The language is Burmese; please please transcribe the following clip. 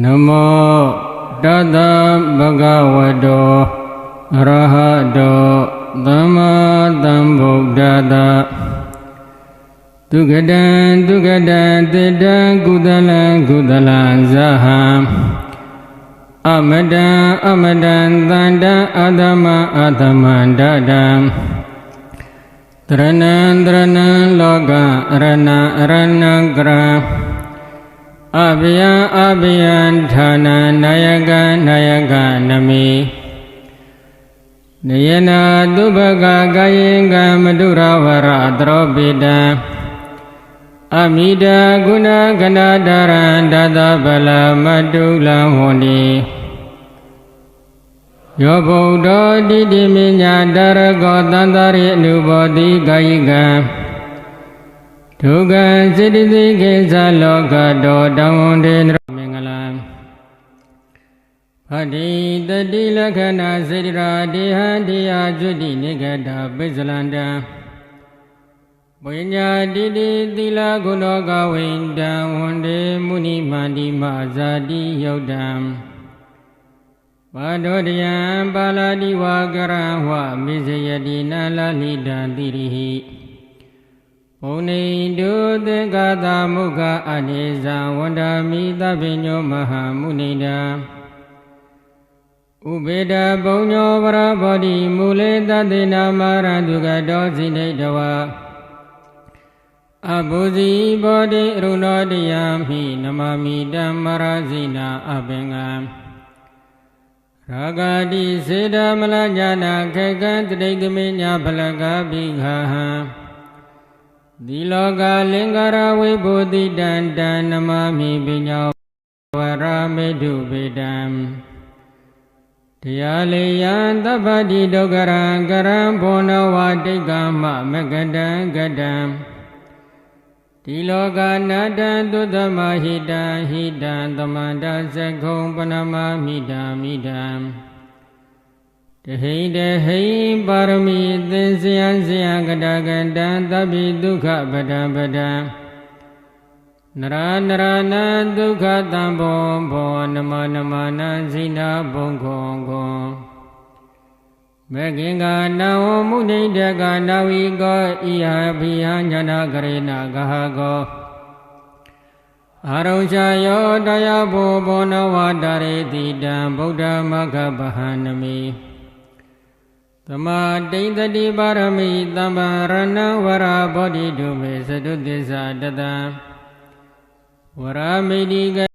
နမောတတဗုဒ္ဓဝတ္တောအရဟတောသမ္မာသမ္ဗုဒ္ဓတဒုက္ကတံဒုက္ကတံတေတံကုသလံကုသလံဇဟံအမတံအမတံတန္တံအသမံအသမံဒတံတရဏံတရဏံလောကအရဏံအရဏံကရံ အဘယံအဘယံဌာနနာယကနာယကနမိနယနာတုဘကကာယေကမတုရဝရသရောပိတံအမိတာဂုဏကနာတရံဒသဗလမတုလံဟောတိယောဗုဒ္ဓတိတိမိညာတရကောတန္တရိအနုဘောတိကာယိကံ ဒုက္ခစေတသိက်ကိစ္စလောကတောတောင်းဝန်တေနရမင်္ဂလာဖတိတတိလက္ခဏာစေတရာတေဟံတရားကျွတိနိဂတာပိစ္ဆလန္တံဝိညာတိတိသီလဂုဏောကဝိန္တံဝန္တေမုနိမန္တိမဇာတိယုတ်တံပါတောတယံပါဠိဝါကရံဝမိစယတိနာလလိတံတိရိဟိ ဘုန်နေတုသင်္ကာသမုခအနေဇံဝန္ဒာမိသဗ္ဗညောမဟာမုနိတံဥပေတဘုံညောဗရဘောဓိမူလေတသေနာမရံသူကတောစိနေတဝအဘုဇီဘောဓိအရုဏောတယံမိနမမိတံမရဇိနာအပင်္ဂံရာဂတိစေတမလညာနာခေကံတတိကမေညာဖလကပိခာဟံ ဒီလောကလင်္ကာရဝိဘုတိတံတံနမမိပညာဝရမေတုပေတံတရားလေယံသဗ္ဗတိဒုက္ခရံကရံဘောနဝတိတ်ကမမကတံကတံဒီလောကနာတံသုတ္တမဟိတံဟိတံသမန္တသကုံပနမမိတံမိတံ တဟိတဟိပါရမီသင်္ဆယံဆယကတကတံသဗ္ဗိဒုက္ခပဒံပဒံနရနရနံဒုက္ခတံဘောဘောနမနမနံဇိနာဘုံခောခောမေခင်ကနဝမုဒိတကနာဝီကောဣဟဘိဟညာနာကရေနာဂဟကောအာရုံချယောတရားဘောဘောနဝတရေတိတံဗုဒ္ဓမဂ္ဂဗဟနမိ သမာတိန်တတိပါရမိသမ္ပရဏဝရဘောဓိတုမေသတုသစ္စာတတံဝရမိတိက